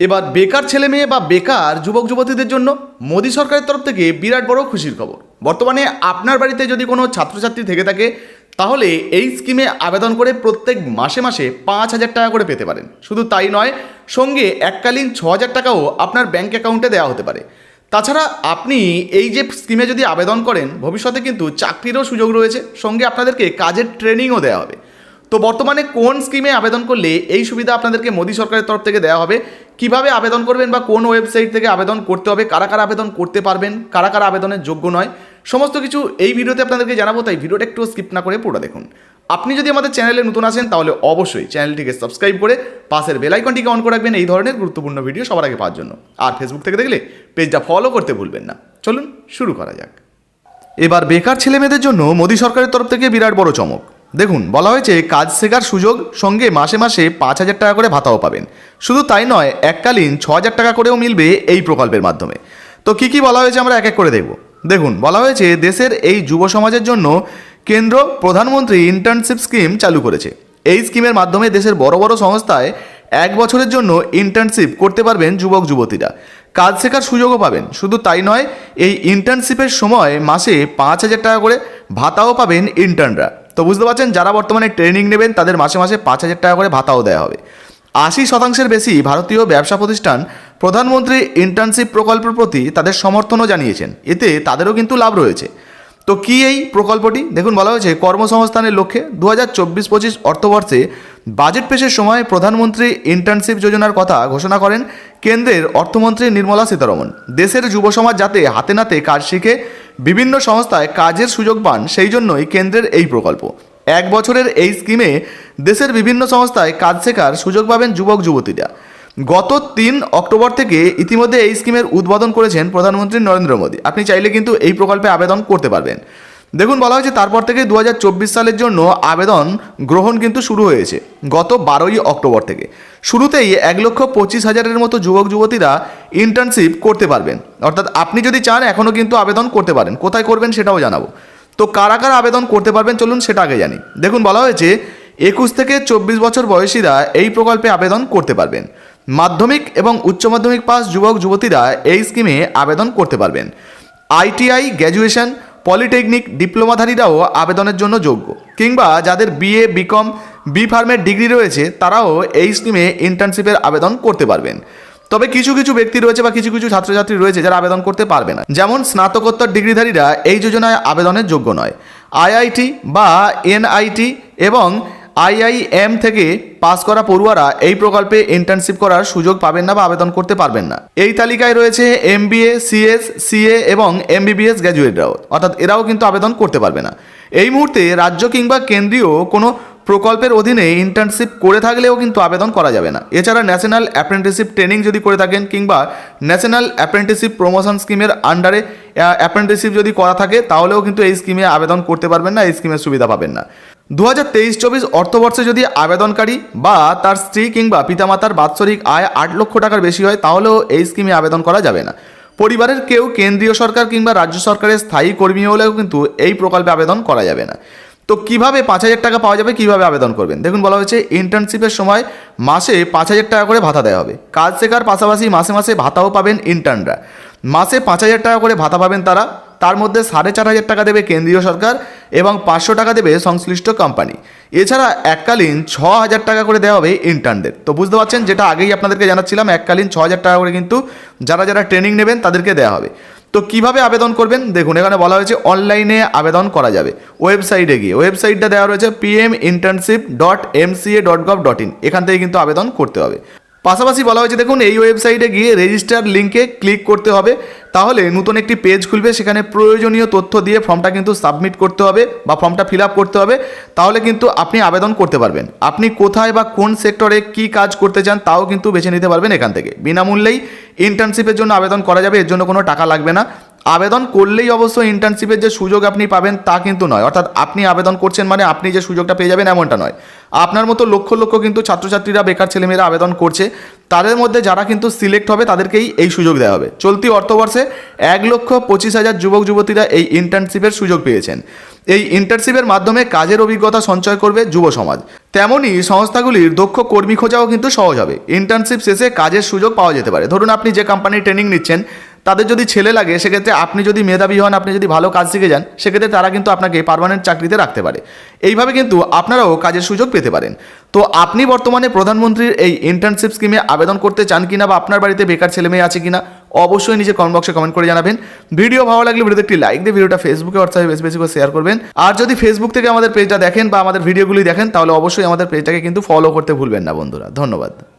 এবার বেকার ছেলে মেয়ে বা বেকার যুবক যুবতীদের জন্য মোদী সরকারের তরফ থেকে বিরাট বড় খুশির খবর। বর্তমানে আপনার বাড়িতে যদি কোনো ছাত্রছাত্রী থেকে থাকে, তাহলে এই স্কিমে আবেদন করে প্রত্যেক মাসে মাসে পাঁচ হাজার টাকা করে পেতে পারেন। শুধু তাই নয়, সঙ্গে এককালীন ছ হাজার টাকাও আপনার ব্যাঙ্ক অ্যাকাউন্টে দেওয়া হতে পারে। তাছাড়া আপনি এই যে স্কিমে যদি আবেদন করেন, ভবিষ্যতে কিন্তু চাকরিরও সুযোগ রয়েছে। সঙ্গে আপনাদেরকে কাজের ট্রেনিংও দেওয়া হবে। তো বর্তমানে কোন স্কিমে আবেদন করলে এই সুবিধা আপনাদেরকে মোদী সরকারের তরফ থেকে দেওয়া হবে? কীভাবে আবেদন করবেন বা কোন ওয়েবসাইট থেকে আবেদন করতে হবে? কারা কারা আবেদন করতে পারবেন? কারা কারা আবেদনের যোগ্য নয়? সমস্ত কিছু এই ভিডিওতে আপনাদেরকে জানাব, তাই ভিডিওটা একটু স্কিপ না করে পুরো দেখুন। আপনি যদি আমাদের চ্যানেলে নতুন আসেন তাহলে অবশ্যই চ্যানেলটিকে সাবস্ক্রাইব করে পাশের বেল আইকনটিকে অন করে রাখবেন। এই ধরনের গুরুত্বপূর্ণ ভিডিও সবার আগে পাওয়ার জন্য। আর ফেসবুক থেকে দেখলে পেজটা ফলো করতে ভুলবেন না। চলুন শুরু করা যাক। এবার বেকার ছেলেমেয়েদের জন্য মোদী সরকারের তরফ থেকে বিরাট বড় চমক। দেখুন, বলা হয়েছে কাজ শেখার সুযোগ সঙ্গে মাসে মাসে পাঁচ হাজার টাকা করে ভাতাও পাবেন। শুধু তাই নয়, এককালীন ছ হাজার টাকা করেও মিলবে এই প্রকল্পের মাধ্যমে। তো কি কি বলা হয়েছে আমরা এক এক করে দেখব। দেখুন, বলা হয়েছে দেশের এই যুব সমাজের জন্য কেন্দ্র প্রধানমন্ত্রী ইন্টার্নশিপ স্কিম চালু করেছে। এই স্কিমের মাধ্যমে দেশের বড় বড় সংস্থায় এক বছরের জন্য ইন্টার্নশিপ করতে পারবেন যুবক যুবতীরা। কাজ শেখার সুযোগও পাবেন। শুধু তাই নয়, এই ইন্টার্নশিপের সময় মাসে পাঁচ হাজার টাকা করে ভাতাও পাবেন ইন্টার্নরা তো বুঝতে পারছেন, যারা বর্তমানে ট্রেনিং নেবেন, তাদের মাসে মাসে পাঁচ হাজার টাকা করে ভাতাও দেওয়া হবে। আশি শতাংশের বেশি ভারতীয় ব্যবসা প্রতিষ্ঠান প্রধানমন্ত্রী ইন্টার্নশিপ প্রকল্পের প্রতি তাদের সমর্থনও জানিয়েছেন। এতে তাদেরও কিন্তু লাভ রয়েছে। তো কি এই প্রকল্পটি? দেখুন, বলা হয়েছে, কর্মসংস্থানের লক্ষ্যে দু হাজার চব্বিশ পঁচিশ অর্থবর্ষে বাজেট পেশের সময় প্রধানমন্ত্রী ইন্টার্নশিপ যোজনার কথা ঘোষণা করেন কেন্দ্রের অর্থমন্ত্রী নির্মলা সীতারমন। দেশের যুব সমাজ যাতে হাতে নাতে কাজ শিখে বিভিন্ন সংস্থায় কাজের সুযোগ পান সেই জন্যই কেন্দ্রের এই প্রকল্প। এক বছরের এই স্কিমে দেশের বিভিন্ন সংস্থায় কাজ শেখার সুযোগ পাবেন যুবক, যুবতীরা। গত তিন অক্টোবর থেকে ইতিমধ্যে এই স্কিমের উদ্বোধন করেছেন প্রধানমন্ত্রী নরেন্দ্র মোদী। আপনি চাইলে কিন্তু এই প্রকল্পে আবেদন করতে পারবেন। দেখুন, বলা হয়েছে তারপর থেকে দু হাজার চব্বিশ সালের জন্য আবেদন গ্রহণ কিন্তু শুরু হয়েছে গত বারোই অক্টোবর থেকে। শুরুতেই এক লক্ষ পঁচিশ হাজারের মতো যুবক, যুবতীরা ইন্টার্নশিপ করতে পারবেন। অর্থাৎ আপনি যদি চান, এখনও কিন্তু আবেদন করতে পারেন। কোথায় করবেন সেটাও জানাব। তো কারা কারা আবেদন করতে পারবেন, চলুন সেটা আগে জানি। দেখুন, বলা হয়েছে একুশ থেকে চব্বিশ বছর বয়সীরা এই প্রকল্পে আবেদন করতে পারবেন। মাধ্যমিক এবং উচ্চ মাধ্যমিক পাস যুবক, যুবতীরা এই স্কিমে আবেদন করতে পারবেন। আইটিআই গ্র্যাজুয়েশন পলিটেকনিক ডিপ্লোমাধারীরাও আবেদনের জন্য যোগ্য। কিংবা যাদের বিএ, বিকম, বি ফার্মের ডিগ্রি রয়েছে, তারাও এই স্কিমে ইন্টার্নশিপের আবেদন করতে পারবেন। তবে কিছু কিছু ব্যক্তি রয়েছে বা কিছু কিছু ছাত্রছাত্রী রয়েছে যারা আবেদন করতে পারবে না। যেমন স্নাতকোত্তর ডিগ্রিধারীরা এই যোজনায় আবেদনের যোগ্য নয়। আইআইটি বা এনআইটি এবং আইআইএম থেকে পাস করা পড়ুয়ারা এই প্রকল্পে ইন্টার্নশিপ করার সুযোগ পাবেন না বা আবেদন করতে পারবেন না। এই তালিকায় রয়েছে এমবিএ, সিএস, সিএ এবং এমবিবিএস গ্র্যাজুয়েটরাও অর্থাৎ এরাও কিন্তু আবেদন করতে পারবে না। এই মুহূর্তে রাজ্য কিংবা কেন্দ্রীয় কোনো প্রকল্পের অধীনে ইন্টার্নশিপ করে থাকলেও কিন্তু আবেদন করা যাবে না। এছাড়া ন্যাশনাল অ্যাপ্রেন্টিসশিপ ট্রেনিং যদি করে থাকেন কিংবা ন্যাশনাল অ্যাপ্রেন্টিসশিপ প্রমোশন স্কিমের আন্ডারে অ্যাপ্রেন্টিসশিপ যদি করা থাকে, তাহলেও কিন্তু এই স্কিমে আবেদন করতে পারবেন না, এই স্কিমের সুবিধা পাবেন না। দু হাজার তেইশ চব্বিশ অর্থবর্ষে যদি আবেদনকারী বা তার স্ত্রী কিংবা পিতামাতার বাৎসরিক আয় আট লক্ষ টাকার বেশি হয়, তাহলেও এই স্কিমে আবেদন করা যাবে না। পরিবারের কেউ কেন্দ্রীয় সরকার কিংবা রাজ্য সরকারের স্থায়ী কর্মী হলেও কিন্তু এই প্রকল্পে আবেদন করা যাবে না। তো কীভাবে পাঁচ হাজার টাকা পাওয়া যাবে, কীভাবে আবেদন করবেন? দেখুন, বলা হয়েছে ইন্টার্নশিপের সময় মাসে পাঁচ হাজার টাকা করে ভাতা দেওয়া হবে। কাজ শেখার পাশাপাশি মাসে মাসে ভাতাও পাবেন ইন্টার্নরা মাসে পাঁচ হাজার টাকা করে ভাতা পাবেন তারা। তার মধ্যে সাড়ে চার হাজার টাকা দেবে কেন্দ্রীয় সরকার এবং পাঁচশো টাকা দেবে সংশ্লিষ্ট কোম্পানি। এছাড়া এককালীন ছ হাজার টাকা করে দেওয়া হবে ইন্টার্নদের তো বুঝতে পারছেন, যেটা আগেই আপনাদেরকে জানাচ্ছিলাম, এককালীন ছ হাজার টাকা করে কিন্তু যারা যারা ট্রেনিং নেবেন তাদেরকে দেওয়া হবে। তো কীভাবে আবেদন করবেন? দেখুন, এখানে বলা হয়েছে অনলাইনে আবেদন করা যাবে। ওয়েবসাইটে গিয়ে। ওয়েবসাইটটা দেওয়া রয়েছে PM internship dot MCA dot gov dot in এখান থেকে কিন্তু আবেদন করতে হবে। পাশাপাশি বলা হয়েছে, দেখুন, এই ওয়েবসাইটে গিয়ে রেজিস্টার লিঙ্কে ক্লিক করতে হবে। তাহলে নতুন একটি পেজ খুলবে, সেখানে প্রয়োজনীয় তথ্য দিয়ে ফর্মটা কিন্তু সাবমিট করতে হবে বা ফর্মটা ফিল আপ করতে হবে। তাহলে কিন্তু আপনি আবেদন করতে পারবেন। আপনি কোথায় বা কোন সেক্টরে কি কাজ করতে চান, তাও কিন্তু বেছে নিতে পারবেন এখান থেকে। বিনামূল্যেই ইন্টার্নশিপের জন্য আবেদন করা যাবে, এর জন্য কোনো টাকা লাগবে না। আবেদন করলেই অবশ্য ইন্টার্নশিপের যে সুযোগ আপনি পাবেন তা কিন্তু নয়। অর্থাৎ আপনি আবেদন করছেন মানে আপনি যে সুযোগটা পেয়ে যাবেন এমনটা নয়। আপনার মতো লক্ষ লক্ষ কিন্তু ছাত্রছাত্রীরা, বেকার ছেলেমেয়েরা আবেদন করছে। তাদের মধ্যে যারা কিন্তু সিলেক্ট হবে, তাদেরকেই এই সুযোগ দেওয়া হবে। চলতি অর্থবর্ষে এক লক্ষ পঁচিশ হাজার যুবক, যুবতীরা এই ইন্টার্নশিপের সুযোগ পেয়েছেন। এই ইন্টার্নশিপের মাধ্যমে কাজের অভিজ্ঞতা সঞ্চয় করবে যুব সমাজ। তেমনই সংস্থাগুলির দক্ষ কর্মী খোঁজাও কিন্তু সহজ হবে। ইন্টার্নশিপ শেষে কাজের সুযোগ পাওয়া যেতে পারে। ধরুন আপনি যে কোম্পানির ট্রেনিং নিচ্ছেন তাদের যদি ছেলে লাগে, সেক্ষেত্রে আপনি যদি মেধাবী হন, আপনি যদি ভালো কাজ শিখে যান, সেক্ষেত্রে তারা কিন্তু আপনাকে পারমানেন্ট চাকরিতে রাখতে পারে। এইভাবে কিন্তু আপনারাও কাজের সুযোগ পেতে পারেন। তো আপনি বর্তমানে প্রধানমন্ত্রীর এই ইন্টার্নশিপ স্কিমে আবেদন করতে চান কিনা বা আপনার বাড়িতে বেকার ছেলে মেয়ে আছে কিনা, অবশ্যই নিজে কমেন্ট বক্সে কমেন্ট করে জানাবেন। ভিডিও ভালো লাগলে ভিডিওতে একটি লাইক দিয়ে ভিডিওটা ফেসবুকে হোয়াটসঅ্যাপে বেশি বেশি করে শেয়ার করবেন। আর যদি ফেসবুক থেকে আমাদের পেজটা দেখেন বা আমাদের ভিডিওগুলি দেখেন, তাহলে অবশ্যই আমাদের পেজটাকে কিন্তু ফলো করতে ভুলবেন না বন্ধুরা। ধন্যবাদ।